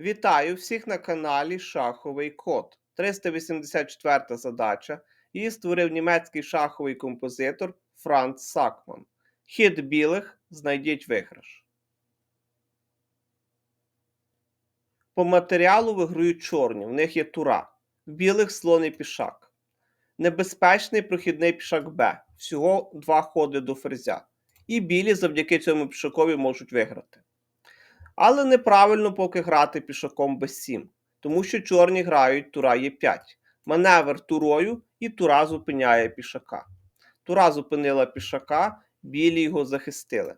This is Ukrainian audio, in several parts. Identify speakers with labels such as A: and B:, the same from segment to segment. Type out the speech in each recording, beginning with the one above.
A: Вітаю всіх на каналі Шаховий Код. 384 задача. Її створив німецький шаховий композитор Франц Сакман. Хід білих знайдіть виграш. По матеріалу виграють чорні, в них є тура. В білих слон і пішак. Небезпечний прохідний пішак Б. Всього два ходи до ферзя. І білі завдяки цьому пішакові можуть виграти. Але неправильно поки грати пішаком b7, тому що чорні грають тура Е5. Маневр турою і тура зупиняє пішака. Тура зупинила пішака, білі його захистили.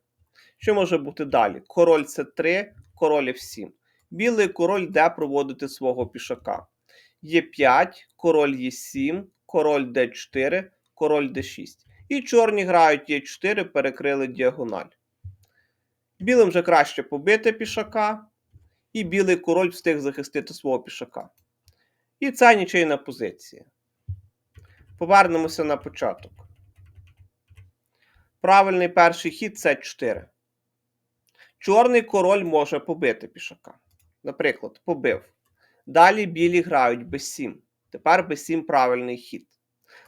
A: Що може бути далі? Король С3, король F7. Білий король йде проводити свого пішака. Е5, король Е7, король Д4, король Д6. І чорні грають Е4, перекрили діагональ. Білим вже краще побити пішака, і білий король встиг захистити свого пішака. І це нічийна позиція. Повернемося на початок. Правильний перший хід це 4. Чорний король може побити пішака. Наприклад, побив. Далі білі грають b7. Тепер b7 правильний хід.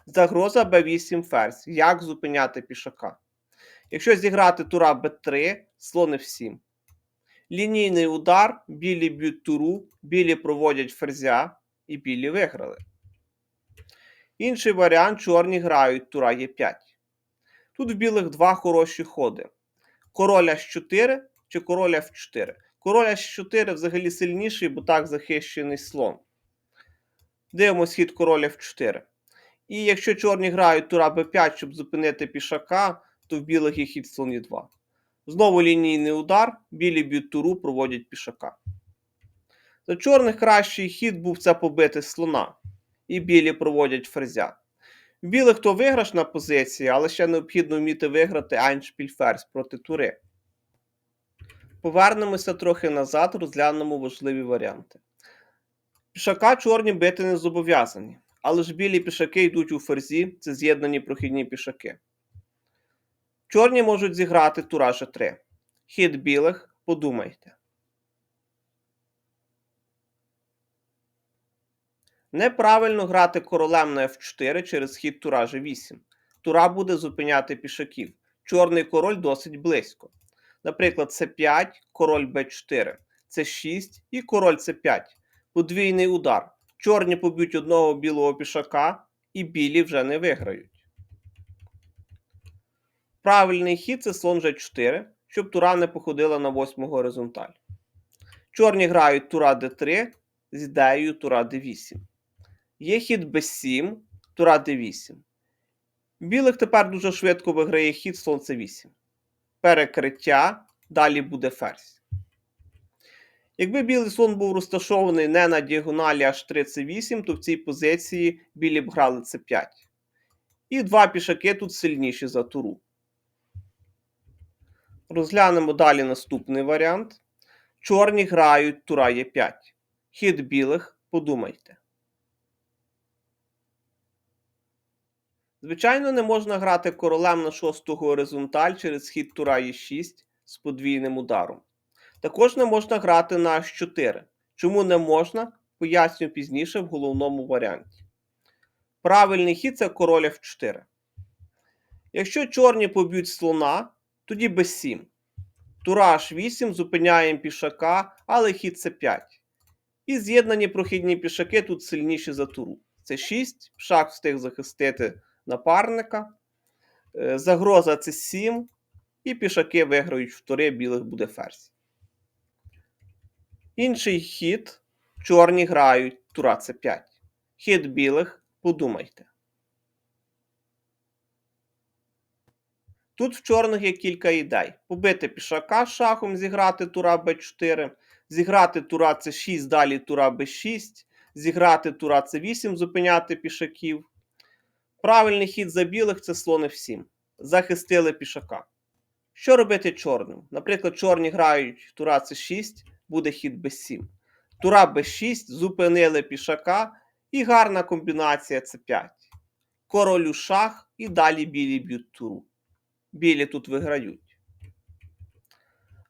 A: Загроза b8 ферзь. Як зупиняти пішака? Якщо зіграти тура b3, слон f7. Лінійний удар, білі б'ють туру, білі проводять ферзя і білі виграли. Інший варіант чорні грають тура Е5. Тут в білих два хороші ходи. Король H4 чи король F4. Король H4 взагалі сильніший, бо так захищений слон. Дивимось хід король F4. І якщо чорні грають тура b5, щоб зупинити пішака, то в білих є хід слон Е2. Знову лінійний удар, білі б'ють туру, проводять пішака. За чорних кращий хід був це побити слона. І білі проводять ферзя. В білих то виграшна позиція, але ще необхідно вміти виграти Айншпіль ферзь проти тури. Повернемося трохи назад, розглянемо важливі варіанти. Пішака чорні бити не зобов'язані, але ж білі пішаки йдуть у ферзі, це з'єднані прохідні пішаки. Чорні можуть зіграти тура G3. Хід білих, подумайте. Неправильно грати королем на F4 через хід тура G8. Тура буде зупиняти пішаків. Чорний король досить близько. Наприклад, С5, король Б4, С6 і король С5. Подвійний удар. Чорні поб'ють одного білого пішака, і білі вже не виграють. Правильний хід це слон G4, щоб тура не походила на восьму горизонталь. Чорні грають тура d3 з ідеєю тура d8. Є хід b7, тура d8. Білих тепер дуже швидко виграє хід слон c8. Перекриття, далі буде ферзь. Якби білий слон був розташований не на діагоналі h3 c8, то в цій позиції білі б грали c5. І два пішаки тут сильніші за туру. Розглянемо далі наступний варіант. Чорні грають тура Е5. Хід білих, подумайте. Звичайно, не можна грати королем на шосту горизонталь через хід тура Е6 з подвійним ударом. Також не можна грати на H4. Чому не можна, поясню пізніше в головному варіанті. Правильний хід це король F4. Якщо чорні поб'ють слона, тоді b7. Тура H8 зупиняємо пішака, але хід С5. І з'єднані прохідні пішаки тут сильніші за туру. Це 6, пішак встиг захистити напарника. Е, Загроза це 7. І пішаки виграють в тури, білих буде ферзь. Інший хід. Чорні грають тура С5. Хід білих, подумайте. Тут в чорних є кілька ідей. Побити пішака шахом, зіграти тура Б4, зіграти тура С6, далі тура Б6, зіграти тура С8, зупиняти пішаків. Правильний хід за білих це слон F7. Захистили пішака. Що робити чорним? Наприклад, чорні грають тура С6, буде хід Б7. Тура Б6, зупинили пішака, і гарна комбінація С5. Королю шах і далі білі б'ють туру білі тут виграють.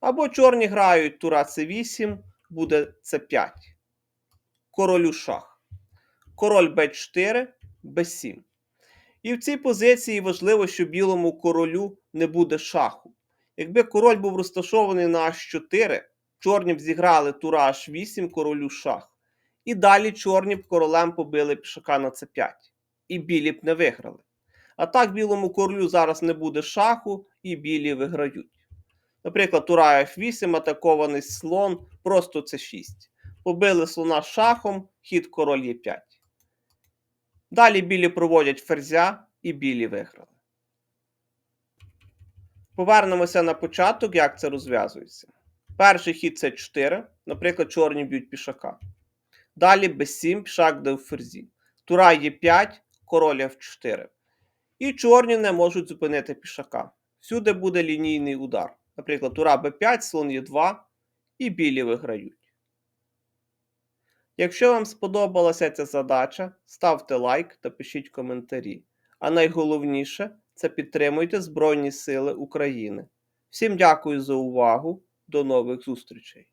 A: Або чорні грають тура С8, буде С5. Королю шах. Король Б4, Б7. І в цій позиції важливо, що білому королю не буде шаху. Якби король був розташований на H4, чорні б зіграли тура H8, королю шах. І далі чорні б королем побили пішака на С5. І білі б не виграли. А так білому королю зараз не буде шаху, і білі виграють. Наприклад, тура F8, атакований слон, просто С6. Побили слона шахом, хід король Е5. Далі білі проводять ферзя і білі виграли. Повернемося на початок, як це розв'язується. Перший хід це 4, наприклад, чорні б'ють пішака. Далі b7, пішак де в ферзі. Тура Е5, король F4. І чорні не можуть зупинити пішака. Всюди буде лінійний удар. Наприклад, тура b5, слон Е2 і білі виграють. Якщо вам сподобалася ця задача, ставте лайк та пишіть коментарі. А найголовніше це підтримуйте Збройні Сили України. Всім дякую за увагу. До нових зустрічей!